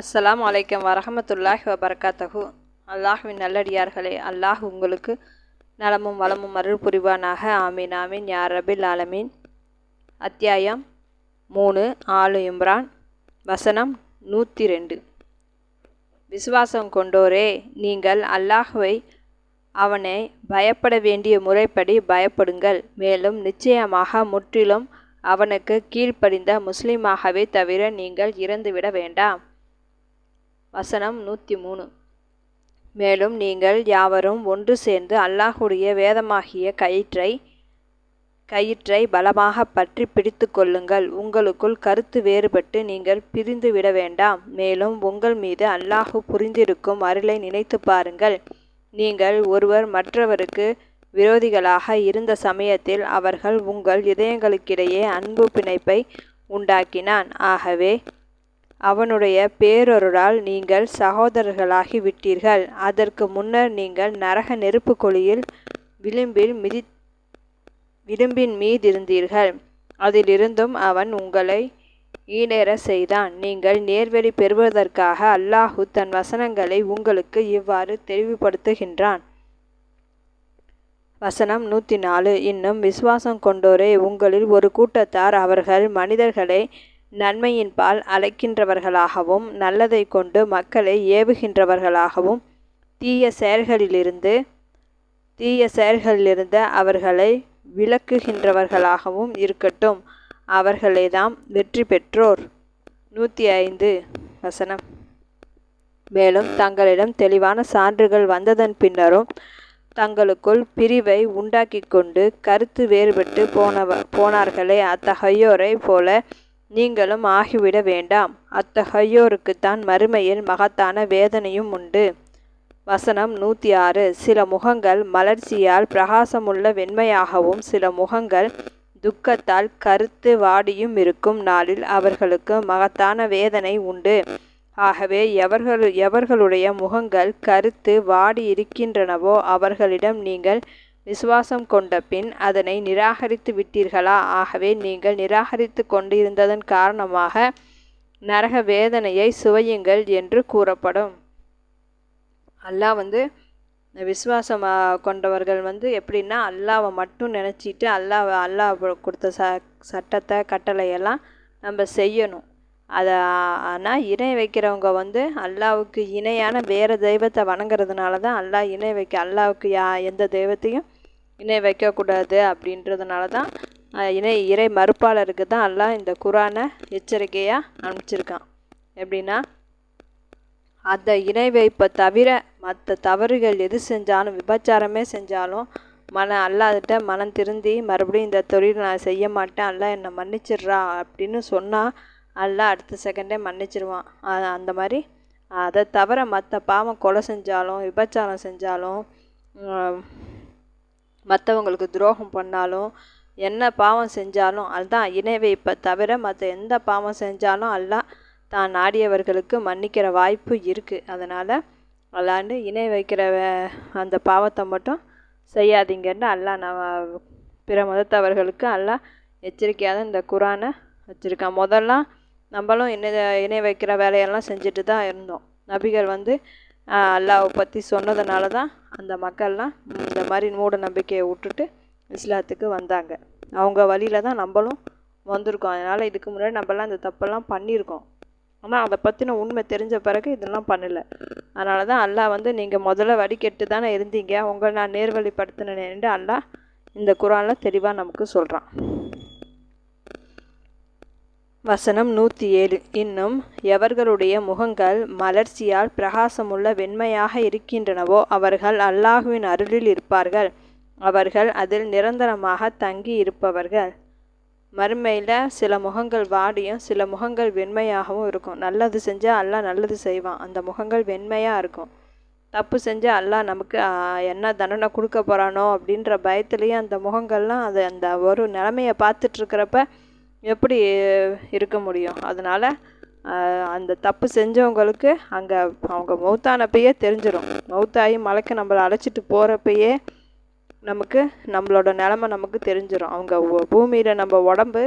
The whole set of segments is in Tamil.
அஸ்ஸலாம் வலைக்கம் வரஹமத்துல்லாஹி வபரகாத்தஹு. அல்லாஹுவின் நல்லடியார்களே அல்லாஹ் உங்களுக்கு நலமும் வளமும் அருள் புரிவானாக. ஆமீன் ஆமீன். யார் ரபில் ஆலமீன். அத்தியாயம் மூணு ஆலு இம்ரான். வசனம் நூற்றி ரெண்டு விசுவாசம் கொண்டோரே நீங்கள் அல்லாஹுவை அவனை பயப்பட வேண்டிய முறைப்படி பயப்படுங்கள். மேலும் நிச்சயமாக முற்றிலும் அவனுக்கு கீழ்ப்படிந்த முஸ்லீமாகவே தவிர நீங்கள் இறந்துவிட வேண்டாம். வசனம் நூற்றி மூணு மேலும் நீங்கள் யாவரும் ஒன்று சேர்ந்து அல்லாஹுடைய வேதமாகிய கயிற்றை கயிற்றை பலமாக பற்றி பிடித்து கொள்ளுங்கள். உங்களுக்குள் கருத்து வேறுபட்டு நீங்கள் பிரிந்து விட வேண்டாம். மேலும் உங்கள் மீது அல்லாஹு புரிந்திருக்கும் அருளை நினைத்து பாருங்கள். நீங்கள் ஒருவர் மற்றவருக்கு விரோதிகளாக இருந்த சமயத்தில் அவர்கள் உங்கள் இதயங்களுக்கிடையே அன்பு பிணைப்பை உண்டாக்கினான். ஆகவே அவனுடைய பேரொருளால் நீங்கள் சகோதரர்களாகி விட்டீர்கள் அதற்கு முன்னர் நீங்கள் நரக நெருப்பு கொழியில் விளிம்பில் மிதி விளிம்பின் மீதிருந்தீர்கள். அதிலிருந்தும் அவன் உங்களை ஈடேற செய்தான். நீங்கள் நேர்வழி பெறுவதற்காக அல்லாஹு தன் வசனங்களை உங்களுக்கு இவ்வாறு தெளிவுபடுத்துகின்றான். வசனம் நூற்றி நாலு இன்னும் விசுவாசம் கொண்டோரே உங்களில் ஒரு கூட்டத்தார் அவர்கள் மனிதர்களை நன்மையின்பால் அழைக்கின்றவர்களாகவும் நல்லதை கொண்டு மக்களை ஏவுகின்றவர்களாகவும் தீய செயல்களிலிருந்து தீய செயல்களிலிருந்து அவர்களை விளக்குகின்றவர்களாகவும் இருக்கட்டும். அவர்களே தாம் வெற்றி பெற்றோர். நூற்றி ஐந்து வசனம். மேலும் தங்களிடம் தெளிவான சான்றுகள் வந்ததன் பின்னரும் தங்களுக்குள் பிரிவை உண்டாக்கி கொண்டு கருத்து வேறுபட்டு போனவ போனார்களே அத்தகையோரை போல நீங்களும் ஆகிவிட வேண்டாம். அத்தகையோருக்குத்தான் மறுமையில் மகத்தான வேதனையும் உண்டு. வசனம் நூற்றி ஆறு சில முகங்கள் மலர்ச்சியால் பிரகாசமுள்ள வெண்மையாகவும் சில முகங்கள் துக்கத்தால் கருத்து வாடியும் இருக்கும் நாளில் அவர்களுக்கு மகத்தான வேதனை உண்டு. ஆகவே எவர்கள் எவர்களுடைய முகங்கள் கருத்து வாடி இருக்கின்றனவோ அவர்களிடம் நீங்கள் விசுவாசம் கொண்ட பின் அதனை நிராகரித்து விட்டீர்களா? ஆகவே நீங்கள் நிராகரித்து கொண்டிருந்ததன் காரணமாக நரக வேதனையை சுவையுங்கள் என்று கூறப்படும். அல்லாஹ் வந்து விசுவாசம் கொண்டவர்கள் வந்து எப்படின்னா அல்லாவை மட்டும் நினச்சிட்டு அல்லாஹ் அல்லாஹ் கொடுத்த ச சட்டத்தை கட்டளையெல்லாம் நம்ம செய்யணும். அதை ஆனால் இணை வைக்கிறவங்க வந்து அல்லாவுக்கு இணையான வேறு தெய்வத்தை வணங்குறதுனால தான் அல்லாஹ் இணை வைக்க அல்லாவுக்கு யா எந்த தெய்வத்தையும் இணை வைக்கக்கூடாது அப்படின்றதுனால தான் இணை இறை மறுப்பாளருக்கு தான் அல்லா இந்த குரானை எச்சரிக்கையாக அனுப்பிச்சிருக்கான். எப்படின்னா அந்த இணை வைப்பை தவிர மற்ற தவறுகள் எது செஞ்சாலும் விபச்சாரமே செஞ்சாலும் மன அல்லாதிட்ட மனம் திருந்தி மறுபடியும் இந்த தொழில் நான் செய்ய மாட்டேன் அல்ல என்னை மன்னிச்சிடுறா அப்படின்னு சொன்னால் அல்லா அடுத்த செகண்டே மன்னிச்சிருவான். அந்த மாதிரி அதை தவிர மற்ற பாவம் கொலை செஞ்சாலும் விபச்சாரம் செஞ்சாலும் மற்றவங்களுக்கு துரோகம் பண்ணாலும் என்ன பாவம் செஞ்சாலும் அதுதான் இணை வைப்பை தவிர மற்ற எந்த பாவம் செஞ்சாலும் அல்லாஹ் தான் நாடியவர்களுக்கு மன்னிக்கிற வாய்ப்பு இருக்குது அதனால் அல்லாண்டு இணை வைக்கிற அந்த பாவத்தை மட்டும் செய்யாதீங்கன்னு அல்லாஹ் நான் பிற மதத்தவர்களுக்கு எல்லாம் எச்சரிக்கையாக இந்த குரானை வச்சுருக்கான் முதல்லாம் நம்மளும் இணை இணை வைக்கிற வேலையெல்லாம் செஞ்சுட்டு தான் இருந்தோம். நபிகள் வந்து அல்லாவை பற்றி சொன்னதுனால தான் அந்த மக்கள்லாம் இந்த மாதிரி மூட நம்பிக்கையை விட்டுட்டு இஸ்லாத்துக்கு வந்தாங்க. அவங்க வழியில் தான் நம்மளும் வந்திருக்கோம். அதனால் இதுக்கு முன்னாடி நம்மலாம் இந்த தப்பெல்லாம் பண்ணியிருக்கோம். ஆனால் அதை பற்றின உண்மை தெரிஞ்ச பிறகு இதெல்லாம் பண்ணலை. அதனால தான் அல்லாஹ் வந்து நீங்கள் முதல்ல வடிகெட்டு தானே இருந்தீங்க. உங்களை நான் நேர்வழிப்படுத்தினேன்ட்டு அல்லாஹ் இந்த குரானில் தெளிவாக நமக்கு சொல்கிறான் வசனம் நூற்றி ஏழு இன்னும் எவர்களுடைய முகங்கள் மலர்ச்சியால் பிரகாசமுள்ள வெண்மையாக இருக்கின்றனவோ அவர்கள் அல்லாஹுவின் அருளில் இருப்பார்கள். அவர்கள் அதில் நிரந்தரமாக தங்கி இருப்பவர்கள் மறுமையில் சில முகங்கள் வாடியும் சில முகங்கள் வெண்மையாகவும் இருக்கும். நல்லது செஞ்சால் அல்லாஹ் நல்லது செய்வான். அந்த முகங்கள் வெண்மையாக இருக்கும். தப்பு செஞ்சால் அல்லாஹ் நமக்கு என்ன தண்டனை கொடுக்க போகிறானோ அப்படின்ற பயத்துலேயே அந்த முகங்கள்லாம் அது அந்த ஒரு நிலமையை பார்த்துட்ருக்கிறப்ப எப்படி இருக்க முடியும்? அதனால் அந்த தப்பு செஞ்சவங்களுக்கு அங்கே அவங்க மௌத்தானப்பையே தெரிஞ்சிடும் மௌத்தாகி மலைக்கு நம்மளை அழைச்சிட்டு போகிறப்பயே நமக்கு நம்மளோட நிலமை நமக்கு தெரிஞ்சிடும் அவங்க பூமியில் நம்ம உடம்பு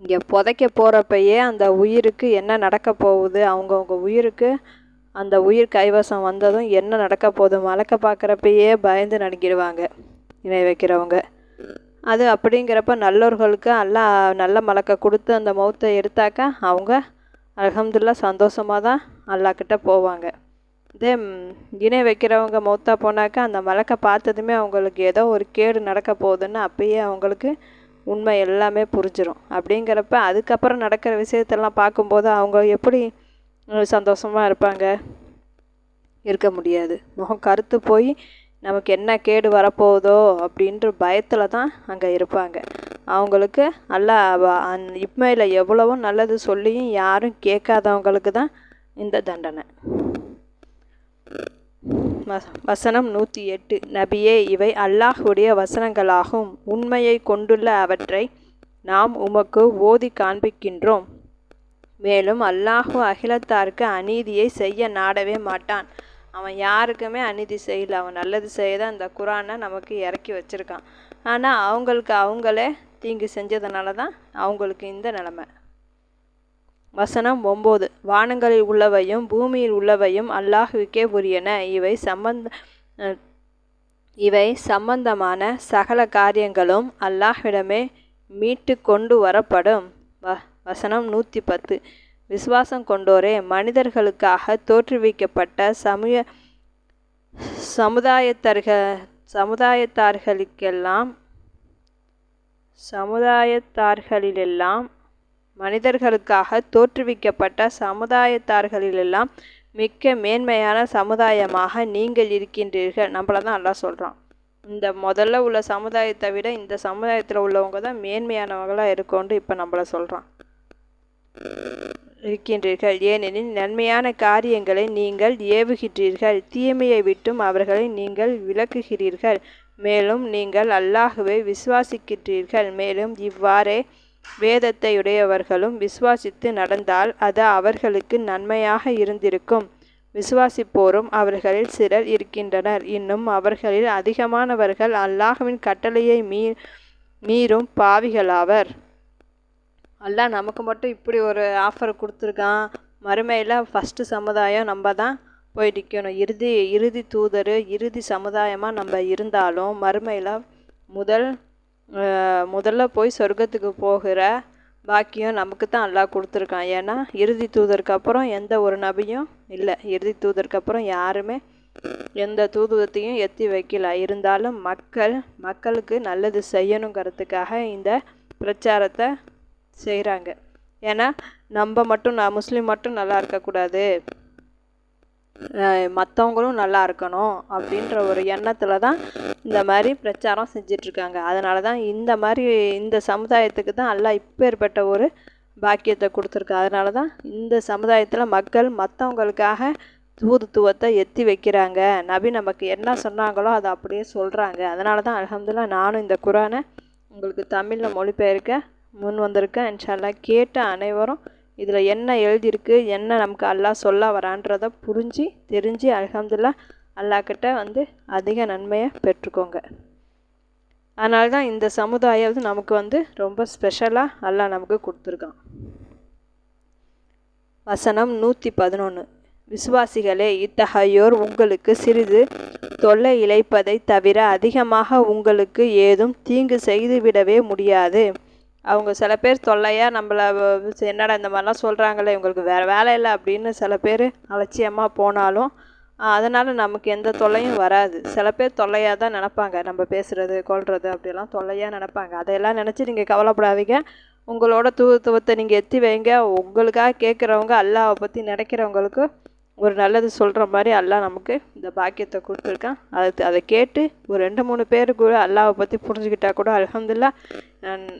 இங்கே புதைக்க போகிறப்பயே அந்த உயிருக்கு என்ன நடக்க போகுது? அவங்கவுங்க உயிருக்கு அந்த உயிர் கைவசம் வந்ததும் என்ன நடக்க போகுது? மலக்க பார்க்குறப்பயே பயந்து நடுங்கிடுவாங்க இணை வைக்கிறவங்க அது அப்படிங்கிறப்ப நல்லவர்களுக்கு அல்லா நல்ல மலக்க கொடுத்து அந்த மௌத்தை எடுத்தாக்கா அவங்க அலகம்துல்லா சந்தோஷமாக தான் அல்லாக்கிட்ட போவாங்க. இதே இணை வைக்கிறவங்க மௌத்தா போனாக்கா அந்த மலக்கை பார்த்ததுமே அவங்களுக்கு ஏதோ ஒரு கேடு நடக்க போகுதுன்னு அப்பயே அவங்களுக்கு உண்மை எல்லாமே புரிஞ்சிடும் அப்படிங்கிறப்ப அதுக்கப்புறம் நடக்கிற விஷயத்தெல்லாம் பார்க்கும்போது அவங்க எப்படி சந்தோஷமாக இருப்பாங்க? இருக்க முடியாது. முகம் கருத்து போய் நமக்கு என்ன கேடு வரப்போகுதோ அப்படின்ற பயத்தில் தான் அங்கே இருப்பாங்க. அவங்களுக்கு நல்லா அந் இப்மையில் எவ்வளவோ நல்லது சொல்லியும் யாரும் கேட்காதவங்களுக்கு தான் இந்த தண்டனை. வசனம் நூற்றி எட்டு நபியே இவை அல்லாஹுடைய வசனங்களாகும். உண்மையை கொண்டுள்ள அவற்றை நாம் உமக்கு ஓதி காண்பிக்கின்றோம். மேலும் அல்லாஹு அகிலத்தாருக்கு அநீதியை செய்ய நாடவே மாட்டான். அவன் யாருக்குமே அநீதி செய்யல. அவன் நல்லது செய்ய தான் இந்த குரானை நமக்கு இறக்கி வச்சுருக்கான். ஆனால் அவங்களுக்கு அவங்களே தீங்கு செஞ்சதுனால தான் அவங்களுக்கு இந்த நிலமை. வசனம் ஒம்பது. வானங்களில் உள்ளவையும் பூமியில் உள்ளவையும் அல்லாஹுவிக்கே உரியன. இவை சம்பந்த இவை சம்பந்தமான சகல காரியங்களும் அல்லாஹ்விடமே மீட்டு கொண்டு வரப்படும். வ வசனம் நூற்றி பத்து. விசுவாசம் கொண்டோரே மனிதர்களுக்காக தோற்றுவிக்கப்பட்ட சமய சமுதாயத்தர்க சமுதாயத்தார்களுக்கெல்லாம் சமுதாயத்தார்களிலெல்லாம் மனிதர்களுக்காக தோற்றுவிக்கப்பட்ட சமுதாயத்தார்களிலெல்லாம் மிக்க மேன்மையான சமுதாயமாக நீங்கள் இருக்கின்றீர்கள். நம்மள தான் நல்லா சொல்கிறான் இந்த முதல்ல உள்ள சமுதாயத்தை விட இந்த சமுதாயத்தில் உள்ளவங்க தான் மேன்மையானவங்களாக இருக்கோன்ட்டு இப்போ நம்மளை சொல்கிறான் இருக்கின்றீர்கள் ஏனெனில் நன்மையான காரியங்களை நீங்கள் ஏவுகின்றீர்கள் தீமையை விட்டும் அவர்களை நீங்கள் விளக்குகிறீர்கள் மேலும் நீங்கள் அல்லாஹுவை விசுவாசிக்கின்றீர்கள். மேலும் இவ்வாறே வேதத்தையுடையவர்களும் விசுவாசித்து நடந்தால் அது அவர்களுக்கு நன்மையாக இருந்திருக்கும். விசுவாசிப்போரும் அவர்களில் சிலர் இருக்கின்றனர். இன்னும் அவர்களில் அதிகமானவர்கள் அல்லாஹுவின் கட்டளையை மீ மீறும் பாவிகளாவர். அல்லா நமக்கு மட்டும் இப்படி ஒரு ஆஃபர் கொடுத்துருக்கான். மறுமையில் ஃபஸ்ட்டு சமுதாயம் நம்ம தான் போய் நிற்கணும் இறுதி இறுதி தூதர் இறுதி சமுதாயமாக நம்ம இருந்தாலும் மறுமையில் முதல் முதல்ல போய் சொர்க்கத்துக்கு போகிற பாக்கியம் நமக்கு தான் அல்லாஹ் கொடுத்துருக்கான். ஏன்னா இறுதி தூதருக்கு அப்புறம் எந்த ஒரு நபியும் இல்லை. இறுதி தூதருக்கு அப்புறம் யாருமே எந்த தூதுவத்தையும் எத்தி வைக்கல. இருந்தாலும் மக்கள் மக்களுக்கு நல்லது செய்யணுங்கிறதுக்காக இந்த பிரச்சாரத்தை செய்கிறாங்க ஏன்னா நம்ம மட்டும் நான் முஸ்லீம் மட்டும் நல்லா இருக்கக்கூடாது. மற்றவங்களும் நல்லா இருக்கணும் அப்படின்ற ஒரு எண்ணத்தில் தான் இந்த மாதிரி பிரச்சாரம் செஞ்சிட்ருக்காங்க. அதனால தான் இந்த மாதிரி இந்த சமுதாயத்துக்கு தான் எல்லாம் இப்பேற்பட்ட ஒரு பாக்கியத்தை கொடுத்துருக்கு. அதனால தான் இந்த சமுதாயத்தில் மக்கள் மற்றவங்களுக்காக தூதுத்துவத்தை எத்தி வைக்கிறாங்க. நபி நமக்கு என்ன சொன்னாங்களோ அதை அப்படியே சொல்கிறாங்க அதனால தான் அலமதுல்லா நானும் இந்த குரானை உங்களுக்கு தமிழில் மொழிபெயர்க்க முன் வந்திருக்கேன் இன்ஷால்லா கேட்ட அனைவரும் இதில் என்ன எழுதியிருக்கு என்ன நமக்கு அல்லாஹ் சொல்ல வரான்றதை புரிஞ்சு தெரிஞ்சு அலமதுல்லா அல்லாக்கிட்ட வந்து அதிக நன்மையை பெற்றுக்கோங்க. அதனால தான் இந்த சமுதாயம் வந்து நமக்கு வந்து ரொம்ப ஸ்பெஷலாக அல்லாஹ் நமக்கு கொடுத்துருக்கான். வசனம் நூற்றி பதினொன்று விசுவாசிகளே இத்தகையோர் உங்களுக்கு சிறிது தொல்லை இழைப்பதை தவிர அதிகமாக உங்களுக்கு ஏதும் தீங்கு செய்துவிடவே முடியாது. அவங்க சில பேர் தொல்லையாக நம்மளை என்னடா இந்த மாதிரிலாம் சொல்கிறாங்களே இவங்களுக்கு வேறு வேலை இல்லை அப்படின்னு சில பேர் அலட்சியமாக போனாலும் அதனால் நமக்கு எந்த தொல்லையும் வராது. சில பேர் தொல்லையாக தான் நினப்பாங்க நம்ம பேசுகிறது கொள்வது அப்படியெல்லாம் தொல்லையாக நினப்பாங்க. அதையெல்லாம் நினச்சி நீங்கள் கவலைப்படாதீங்க. உங்களோட தூத்துவத்தை நீங்கள் எத்தி வைங்க. உங்களுக்காக கேட்குறவங்க அல்லாவை பற்றி நினைக்கிறவங்களுக்கு ஒரு நல்லது சொல்கிற மாதிரி அல்லாஹ் நமக்கு இந்த பாக்கியத்தை கொடுத்துருக்கான். அது அதை கேட்டு ஒரு ரெண்டு மூணு பேர் கூட அல்லாவை பற்றி புரிஞ்சுக்கிட்டா கூட அலமதுல்லா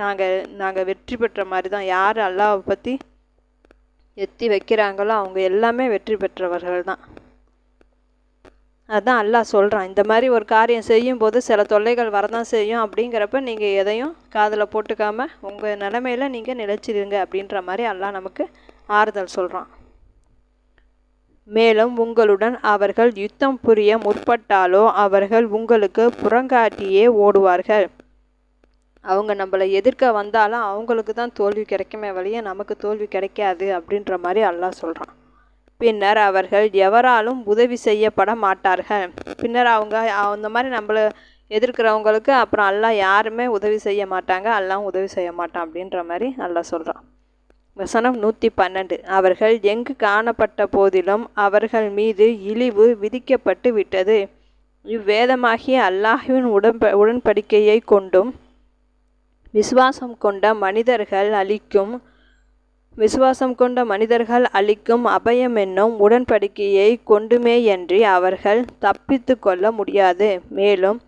நாங்கள் நாங்கள் வெற்றி பெற்ற மாதிரி தான். யார் அல்லாவை பற்றி எத்தி வைக்கிறாங்களோ அவங்க எல்லாமே வெற்றி பெற்றவர்கள் தான். அதுதான் அல்லாஹ் சொல்கிறான் இந்த மாதிரி ஒரு காரியம் செய்யும் போது சில தொல்லைகள் வரதான் செய்யும். அப்படிங்கிறப்ப நீங்கள் எதையும் காதில் போட்டுக்காமல் உங்கள் நிலமையில் நீங்கள் நிலச்சிடுங்க அப்படின்ற மாதிரி அல்லாஹ் நமக்கு ஆறுதல் சொல்கிறான் மேலும் உங்களுடன் அவர்கள் யுத்தம் புரிய முற்பட்டாலோ அவர்கள் உங்களுக்கு புறங்காட்டியே ஓடுவார்கள். அவங்க நம்மளை எதிர்க்க வந்தாலும் அவங்களுக்கு தான் தோல்வி கிடைக்குமே வழியே நமக்கு தோல்வி கிடைக்காது அப்படின்ற மாதிரி அல்லாஹ் சொல்கிறான் பின்னர் அவர்கள் எவராலும் உதவி செய்யப்பட மாட்டார்கள். பின்னர் அவங்க அந்த மாதிரி நம்மளை எதிர்க்கிறவங்களுக்கு அப்புறம் எல்லாம் யாருமே உதவி செய்ய மாட்டாங்க. எல்லாம் உதவி செய்ய மாட்டான் அப்படின்ற மாதிரி நல்லா சொல்கிறான் வசனம் நூற்றி பன்னெண்டு. அவர்கள் எங்கு காணப்பட்ட போதிலும் அவர்கள் மீது இழிவு விதிக்கப்பட்டு விட்டது. இவ்வேதமாகிய அல்லாஹுவின் உடன்ப உடன்படிக்கையை கொண்டும் விசுவாசம் கொண்ட மனிதர்கள் அளிக்கும் விசுவாசம் கொண்ட மனிதர்கள் அளிக்கும் அபயம் என்னும் உடன்படிக்கையை கொண்டுமேயன்றி அவர்கள் தப்பித்து கொள்ள முடியாது. மேலும்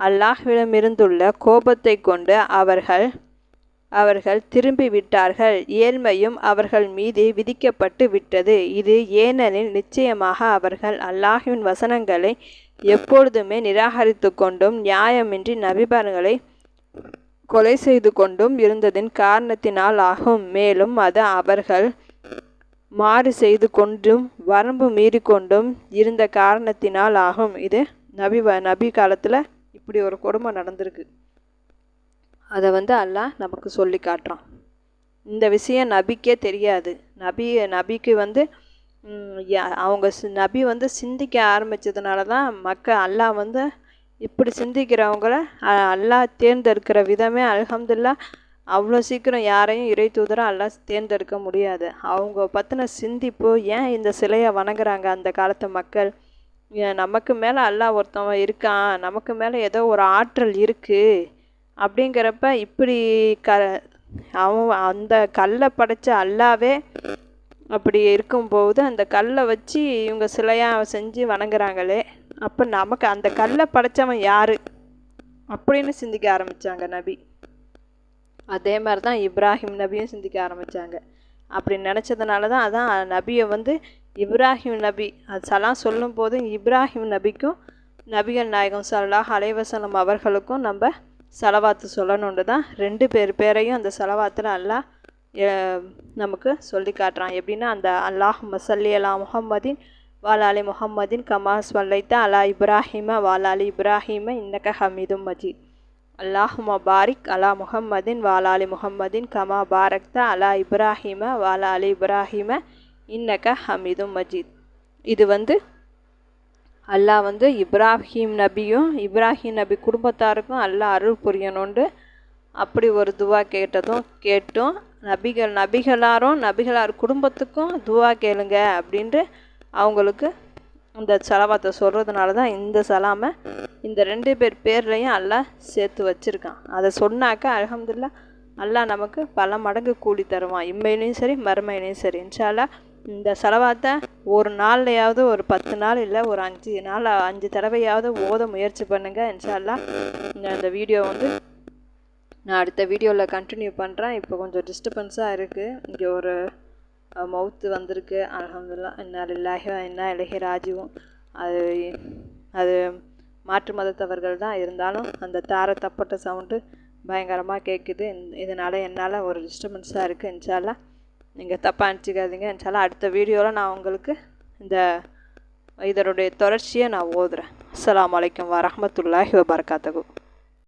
அல்லாஹ்விடமிருந்துள்ள கோபத்தை கொண்டு அவர்கள் அவர்கள் திரும்பி விட்டார்கள் ஏழ்மையும் அவர்கள் மீது விதிக்கப்பட்டு விட்டது. இது ஏனெனில் நிச்சயமாக அவர்கள் அல்லாஹின் வசனங்களை எப்பொழுதுமே நிராகரித்து கொண்டும் நியாயமின்றி நபிபர்களை கொலை செய்து கொண்டும் இருந்ததின் காரணத்தினால் ஆகும். மேலும் அது அவர்கள் மாறு செய்து கொண்டும் வரம்பு மீறி கொண்டும் இருந்த காரணத்தினால் ஆகும். இது நபி நபி காலத்தில் இப்படி ஒரு கொடுமை நடந்திருக்கு. அதை வந்து அல்லாஹ் நமக்கு சொல்லி காட்டுறான். இந்த விஷயம் நபிக்கே தெரியாது. நபி நபிக்கு வந்து அவங்க நபி வந்து சிந்திக்க ஆரம்பித்ததுனால தான் மக்கள் அல்லாஹ் வந்து இப்படி சிந்திக்கிறவங்கள அல்லாஹ் தேர்ந்தெடுக்கிற விதமே அலமதுல்லா அவ்வளோ சீக்கிரம் யாரையும் இறை தூதராக அல்லா தேர்ந்தெடுக்க முடியாது. அவங்க பற்றின சிந்திப்பு ஏன் இந்த சிலையை வணங்குறாங்க அந்த காலத்து மக்கள்? நமக்கு மேலே அல்லாஹ் ஒருத்தவன் இருக்கான் நமக்கு மேலே ஏதோ ஒரு ஆற்றல் இருக்குது அப்படிங்கிறப்ப இப்படி க அவன் அந்த கல்லை படைச்ச அல்லாவே அப்படி இருக்கும்போது அந்த கல்லை வச்சு இவங்க சிலையாக செஞ்சு வணங்குறாங்களே அப்போ நமக்கு அந்த கல்லை படைச்சவன் யார் அப்படின்னு சிந்திக்க ஆரம்பித்தாங்க நபி. அதே மாதிரி தான் இப்ராஹிம் நபியும் சிந்திக்க ஆரம்பித்தாங்க அப்படி நினச்சதுனால தான் அதான் நபியை வந்து இப்ராஹிம் நபி அது சலாம் சொல்லும் போது இப்ராஹிம் நபிக்கும் நபிகள் நாயகம் சல்லாஹ் அலைவசலம் அவர்களுக்கும் நம்ம செலவாத்து சொல்லணுன்னு தான் ரெண்டு பேர் பேரையும் அந்த செலவாத்தில் அல்லாஹ் நமக்கு சொல்லி காட்டுறான். எப்படின்னா அந்த அல்லாஹ் மசல்லி அலா முஹம்மதின் வாலாலி முஹம்மதின் கமாஸ் வல்லைத்தா அலா இப்ராஹிம வாலாலி இப்ராஹிம இன்னக்க ஹமீதும் மஜீத். அல்லாஹும பாரிக் அலா முஹம்மதின் வாலாலி முஹம்மதின் கமா பாரக்தா அலா இப்ராஹிம வாலாலி இப்ராஹிம இன்னக ஹமீதும் மஜீத். இது வந்து அல்லாஹ் வந்து இப்ராஹிம் நபியும் இப்ராஹிம் நபி குடும்பத்தாருக்கும் அல்லாஹ் அருள் புரியணுண்டு அப்படி ஒரு துவா கேட்டதும் கேட்டும். நபிகள் நபிகளாரும் நபிகளார் குடும்பத்துக்கும் துவா கேளுங்க அப்படின்ட்டு அவங்களுக்கு இந்த சலவாத்தை சொல்கிறதுனால தான் இந்த சலாமை இந்த ரெண்டு பேர் பேர்லையும் அல்லாஹ் சேர்த்து வச்சுருக்கான். அதை சொன்னாக்கா அலமதுல்லா அல்லாஹ் நமக்கு பல மடங்கு கூலி தருவான். இம்மையிலையும் சரி மறுமையிலையும் சரி. இன்ஷால்லா இந்த செலவாத்தை ஒரு நாள்லையாவது ஒரு பத்து நாள் இல்லை ஒரு அஞ்சு நாள் அஞ்சு தடவையாவது ஓத முயற்சி பண்ணுங்கள் இன்ஷால்லா. இந்த வீடியோ வந்து நான் அடுத்த வீடியோவில் கண்டினியூ பண்ணுறேன் இப்போ கொஞ்சம் டிஸ்டர்பன்ஸாக இருக்குது இங்கே ஒரு மவுத்து வந்திருக்கு. அலமதுல்லா என்ன இல்லாஹி என்ன இலகி ராஜுவும் அது அது மாற்று மதத்தவர்கள் தான் இருந்தாலும் அந்த தார தப்பட்ட சவுண்டு பயங்கரமாக கேட்குது இதனால் என்னால் ஒரு டிஸ்டர்பன்ஸாக இருக்குது இன்ஷால்லாம் நீங்கள் தப்பாக அனுப்பிச்சிக்காதீங்க இன்ஷால்லா அடுத்த வீடியோவில் நான் உங்களுக்கு இந்த இதனுடைய தொடர்ச்சியை நான் ஓதுறேன். அஸ்லாம் வலைக்கம் வரமத்துல்லாஹி வபர்காத்தகு